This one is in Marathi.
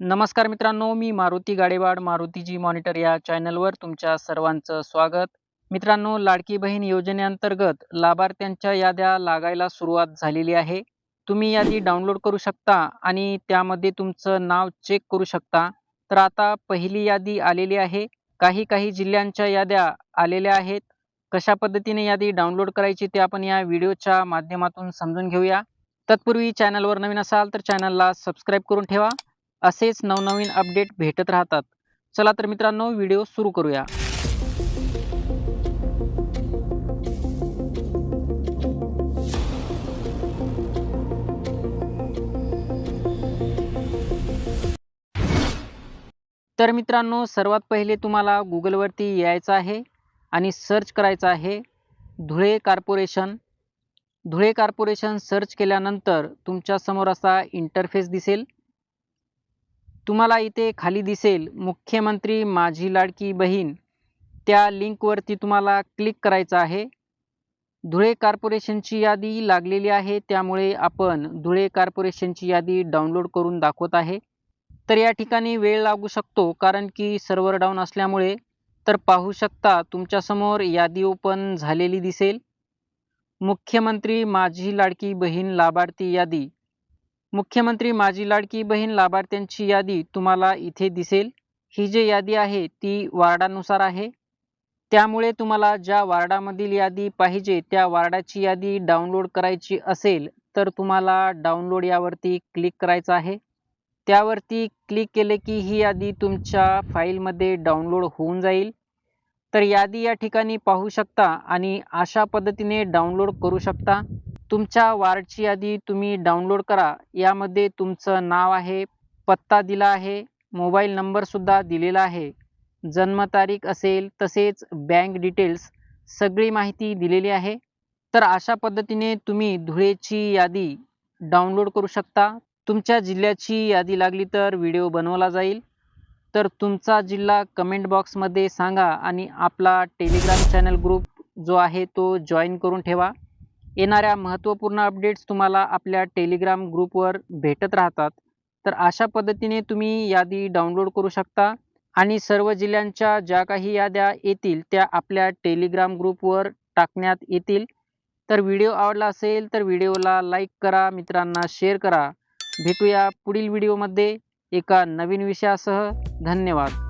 नमस्कार मित्रांनो मी मारुती गाडेवाड मारुतीजी मॉनिटर या चॅनलवर तुमच्या सर्वांचं स्वागत. मित्रांनो लाडकी बहीण योजनेअंतर्गत लाभार्थ्यांच्या याद्या लागायला सुरुवात झालेली आहे. तुम्ही यादी डाउनलोड करू शकता आणि त्यामध्ये तुमचं नाव चेक करू शकता. तर आता पहिली यादी आलेली आहे. काही काही जिल्ह्यांच्या याद्या आलेल्या आहेत. कशा पद्धतीने यादी डाउनलोड करायची ते आपण या व्हिडिओच्या माध्यमातून समजून घेऊया. तत्पूर्वी चॅनलवर नवीन असाल तर चॅनलला सबस्क्राईब करून ठेवा. असेच नवनवीन अपडेट भेटत राहतात. चला तर मित्रांनो व्हिडिओ सुरू करूया. तर मित्रांनो सर्वात पहिले तुम्हाला गुगलवरती यायचं आहे आणि सर्च करायचं आहे Dhule corporation Dhule corporation search केल्यानंतर तुमच्यासमोर असा इंटरफेस दिसेल. तुम्हाला इथे खाली दिसेल मुख्यमंत्री माझी लाडकी बहीण. त्या लिंकवरती तुम्हाला क्लिक करायचं आहे. धुळे कॉर्पोरेशनची यादी लागलेली आहे त्यामुळे आपण धुळे कॉर्पोरेशनची यादी डाउनलोड करून दाखवत आहे. तर या ठिकाणी वेळ लागू शकतो कारण की सर्व्हर डाऊन असल्यामुळे. तर पाहू शकता तुमच्यासमोर यादी ओपन झालेली दिसेल. मुख्यमंत्री माझी लाडकी बहीण लाभार्थी यादी. मुख्यमंत्री माझी लाडकी बहीण लाभार्थ्यांची यादी तुम्हाला इथे दिसेल. ही जी यादी आहे ती वार्डानुसार आहे. त्यामुळे तुम्हाला ज्या वार्डामधील यादी पाहिजे त्या वार्डाची यादी डाउनलोड करायची असेल तर तुम्हाला डाउनलोड यावरती क्लिक करायचं आहे. त्यावरती क्लिक केले की ही यादी तुमच्या फाईलमध्ये डाउनलोड होऊन जाईल. तर यादी या ठिकाणी पाहू शकता आणि अशा पद्धतीने डाउनलोड करू शकता. तुमच्या वार्डची यादी तुम्ही डाउनलोड करा. यामध्ये तुमचं नाव आहे पत्ता दिला आहे मोबाईल नंबरसुद्धा दिलेला आहे. जन्मतारीख असेल तसेच बँक डिटेल्स सगळी माहिती दिलेली आहे. तर अशा पद्धतीने तुम्ही धुळेची यादी डाउनलोड करू शकता. तुमच्या जिल्ह्याची यादी लागली तर व्हिडिओ बनवला जाईल. तर तुमचा जिल्हा कमेंट बॉक्समध्ये सांगा आणि आपला टेलिग्राम चॅनल ग्रुप जो आहे तो जॉईन करून ठेवा. येणाऱ्या महत्त्वपूर्ण अपडेट्स तुम्हाला आपल्या टेलिग्राम ग्रुपवर भेटत राहतात. तर अशा पद्धतीने तुम्ही यादी डाउनलोड करू शकता आणि सर्व जिल्ह्यांच्या ज्या काही याद्या येतील त्या आपल्या टेलिग्राम ग्रुपवर टाकण्यात येतील. तर व्हिडिओ आवडला असेल तर व्हिडिओला लाईक करा मित्रांना शेअर करा. भेटूया पुढील व्हिडिओमध्ये एका नवीन विषयासह. धन्यवाद.